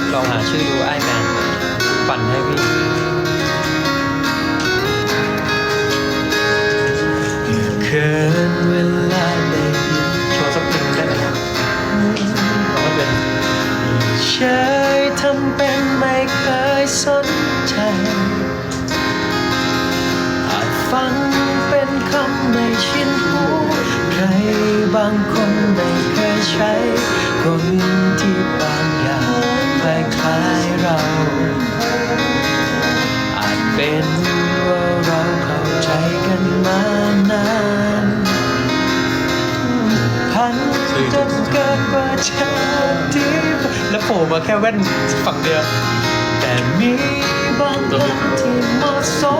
ับลองหาชื่อดูไอแมนปั่นให้พี่เคินเวลาได้ยินโชว์สักเพลงได้ไหมครับเราก็เป็นเฉยทำเป็นไม่เคยสนใจ อาจฟังเป็นคำในชินหูใครบางคนไม่เคยใช้คนที่บางอย่าง คล้ายๆเรา อาจเป็นว่าเราเข้าใจกันมานานพันจนเกิดว่าชาติแล้วโผล่มาแค่แว่นฝั่งเดียว แต่มีบางคำที่เหมาะสม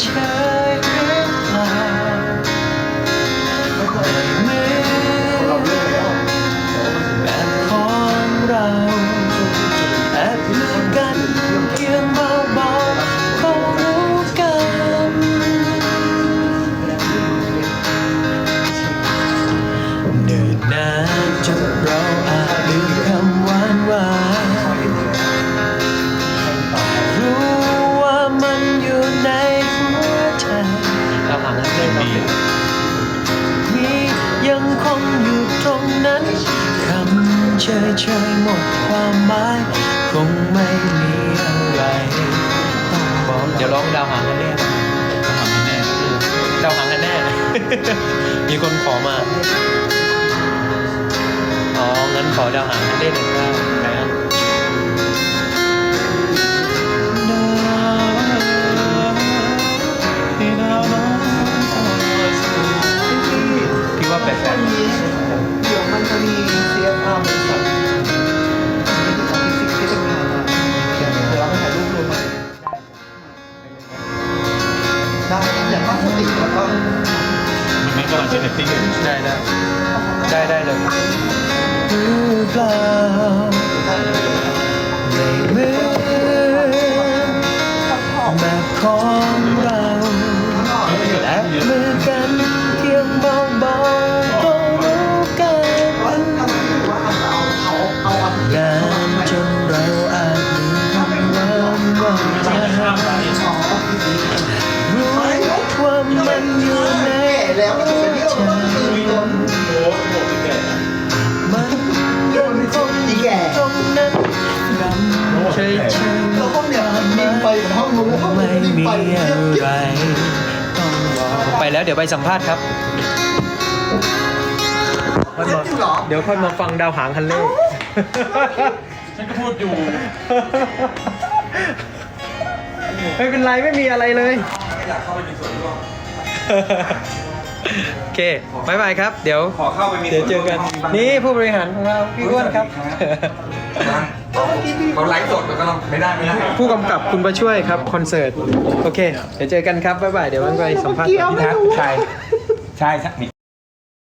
เฉยหรือเปล่าไม่เหมือนแบบของเราแอบลืมกันเพียงเบาๆก็รู้กันเหนิ่นนานจน นั้นคำเฉยเฉยๆหมดความหมาย คงไม่มีอะไรต้องบอกเดี๋ยวร้องดาวหางกันแน่ดาวหางกันแน่มีคนขอมาอ๋องั้นขอดาวหางเล่นหนึ่งดาวนะพี่ว่าแปลกมั มีเซียวมันจะมี CFR บริษัทของฟิสิกส์ที่จะมีออกมาเดี๋ยวเราไปถ่ายรูปรวมมาได้อย่างพลาสติแล้วก็มันไม่กำลังเจเนติ้งๆได้ได้ได้ได้เลยหรือเปล่า แก่แล้วก็เป็นที่ใจเอาคือมีคนโอ้โหแก่มันยังคงอยู่ตรงนั้นดำเฉยๆแล้วห้องเนี่ยนิ่งไปเหมือนห้องนู้นห้องไม่นู้นนิ่งมีไปอะไรต้องบอกไปแล้วเดี๋ยวไปสัมภาษณ์ครับค่อยมาจริงเหรอเดี๋ยวค่อยมาฟังดาวหางคันเล่ฉันก็พูดอยู่ ไม่เป็นไรไม่มีอะไรเลยอยากเข้าไปมีส่วนร่วม โอเคบายบายครับ เดี๋ยว ขอเข้าไปมีเดี๋ยวเจอกัน นี่ผู้บริหารของเราพี่อ้วนครับ เขาไลฟ์สดแล้วก็ไม่ได้ไม่ได้ผู้กำกับคุณประช่วยครับคอนเสิร์ต โอเค เดี๋ยวเจอกันครับบ๊ายบาย เดี๋ยววันไปสัมภาษณ์เมื่อกี้เอาไม่รู้ใช่ใช่ใช่